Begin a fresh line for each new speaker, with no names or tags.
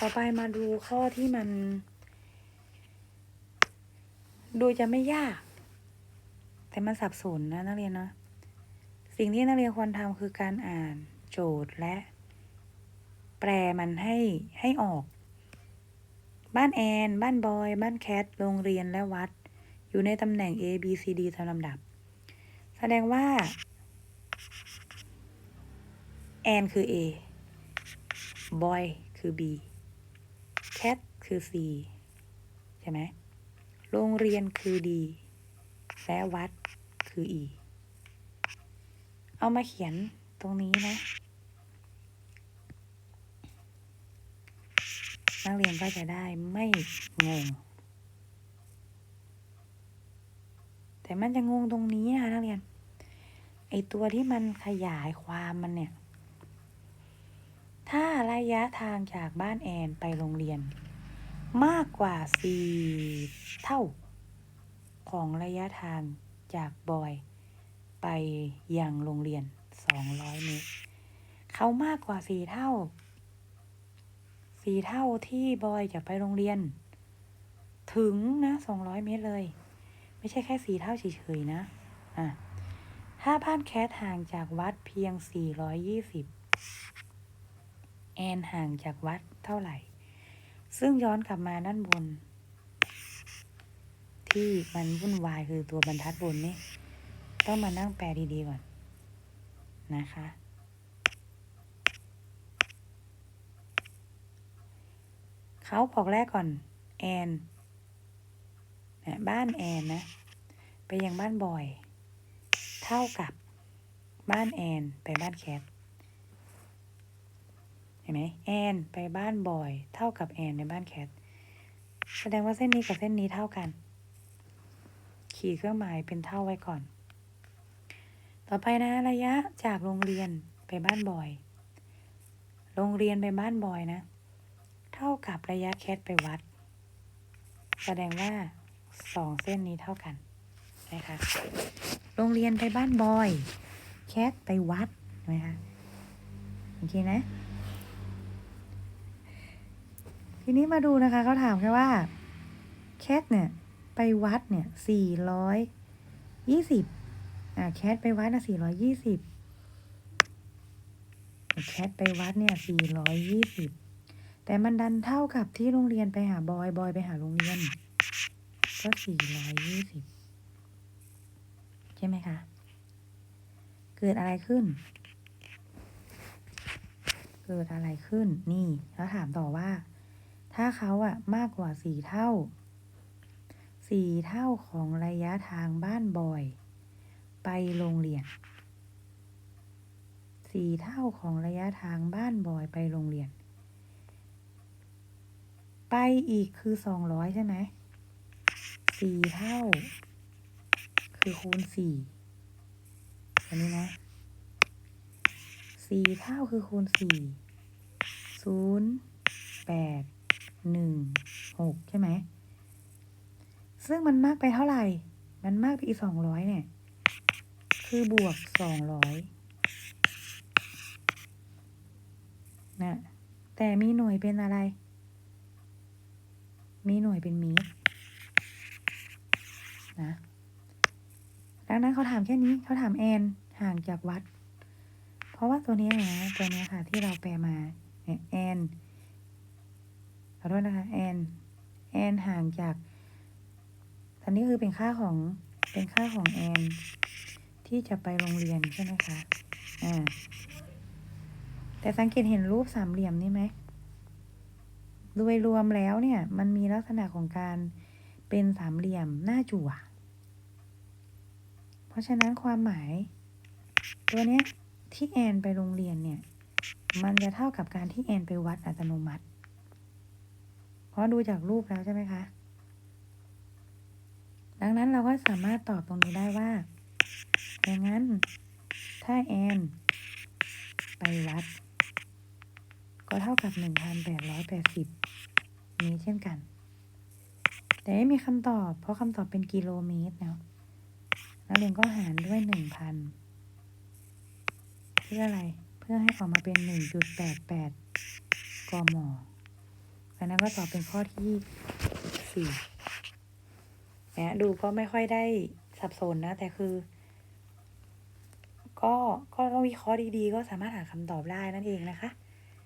ต่อไปมาดูข้อที่มัน ดูจะไม่ยาก แต่มันสับสนนะนักเรียนเนาะสิ่งที่นักเรียนควรทำคือการอ่านโจทย์และ แปลมันให้ให้ออก บ้านแอน บ้านบอย บ้านแคท โรงเรียนและวัด อยู่ในตำแหน่ง A B C D ตามลำดับ แสดงว่า แอนคือ A บอยคือ B แคทคือ C ใช่ไหม โรงเรียนคือ D และวัดคือ E เอามาเขียนตรงนี้นะ นักเรียนก็จะได้ไม่งง แต่มันจะงงตรงนี้นะคะนักเรียน ไอตัวที่มันขยายความมันเนี่ย ระยะทางจากบ้านแอนไปโรงเรียน มากกว่าสี่เท่า ของระยะทางจากบอย ไปยังโรงเรียนสองร้อยเมตร เขามากกว่าสี่เท่าสี่เท่าที่บอยจะไปโรงเรียน ถึงนะสองร้อยเมตรเลย ไม่ใช่แค่สี่เท่าเฉยๆนะ อะถ้าบ้านแคทห่างจากวัดเพียงสี่ร้อยยี่สิบ แอนห่างจากวัดเท่าไหร่ ซึ่งย้อนกลับมาด้านบน ที่มันวุ่นวายคือตัวบรรทัดบนนี่ต้องมานั่งแปลดีๆก่อน นะคะ เขาบอกแรกก่อน แอนนี่ยบ้านแอนนะ ไปยังบ้านบอย เท่ากับบ้านแอน ไปบ้านแคท เห็นไหมแอนไปบ้านบอย เท่ากับแอนในบ้านแคทแสดงว่าเส้นนี้กับเส้นนี้เท่ากัน ขีดเครื่องหมายเป็นเท่าไว้ก่อน ต่อไปนะระยะจากโรงเรียนไปบ้านบอย โรงเรียนไปบ้านบอยนะ เท่ากับระยะแคทไปวัด แสดงว่าสองเส้นนี้เท่ากันนะคะโรงเรียนไปบ้านบอย แคทไปวัดนไหมคะโอเคนะ ทีนี้มาดูนะคะเขาถามแค่ว่าแคทเนี่ยไปวัดเนี่ยสี่ร้อยยี่สิบอ่าแคทไปวัดนะสี่ร้อยยี่สิบแคทไปวัดเนี่ยสี่ร้อยยี่สิบแต่มันดันเท่ากับที่โรงเรียนไปหาบอย บอยไปหาโรงเรียน ก็สี่ร้อยยี่สิบใช่ไหมคะ เกิดอะไรขึ้น เกิดอะไรขึ้น นี่ แล้วถามต่อว่า ถ้าเขาอะมากกว่าสี่เท่าสี่เท่าของระยะทางบ้านบอย ไปโรงเรียนสี่เท่าของระยะทางบ้านบอยไปโรงเรียน ไปอีกคือสองร้อยใช่ไหมสี่เท่า คือคูณสี่อันนี้นะสี่เท่าคือคูณสี่ศูนย์แปด หนึ่งหกใช่ไหม ซึ่งมันมากไปเท่าไหร่ มันมากไปอีกสองร้อยเนี่ย คือบวกสองร้อยนะแต่มีหน่วยเป็นอะไร มีหน่วยเป็นมตรนะดังนั้นเขาถามแค่นี้เขาถามแอนห่างจากวัด เพราะว่าตัวนี้นะตัวนี้ค่ะที่เราแปลมาเนี่ยแอน อโทษนะคะแอนแอนห่างจากอันนี้คือเป็นค่าของเป็นค่าของแอนที่จะไปโรงเรียนใช่ไหมคะอ่าแต่สังเกตเห็นรูปสามเหลี่ยมนี่ไหมโดยรวมแล้วเนี่ย มันมีลักษณะของการเป็นสามเหลี่ยมหน้าจั่ว เพราะฉะนั้นความหมาย ตัวเนี้ยที่แอนไปโรงเรียนเนี่ย มันจะเท่ากับการที่แอนไปวัดอัตโนมัติ ราะดูจากรูปแล้วใช่ไหมคะ ดังนั้นเราก็สามารถตอบตรงนี้ได้ว่าอย่างนั้น ถ้าแอนไปวัด ก็เท่ากับหนึ่งพันแปดร้อยแปดสิบนี้เช่นกัน แต่ไม่มีคำตอบ เพราะคำตอบเป็นกิโลเมตรเนาะนักเรียนก็หารด้วยหนึ่งพันเพื่ออะไร เพื่อให้ออกมาเป็นหนึ่งจุดแปดแปดกม ดังนั้นก็ตอบเป็นข้อที่สี่เนี่ยดูก็ไม่ค่อยได้สับสนนะ แต่คือ ก็ก็ต้องวิเคราะห์ดีๆ ก็สามารถหาคำตอบได้นั่นเองนะคะ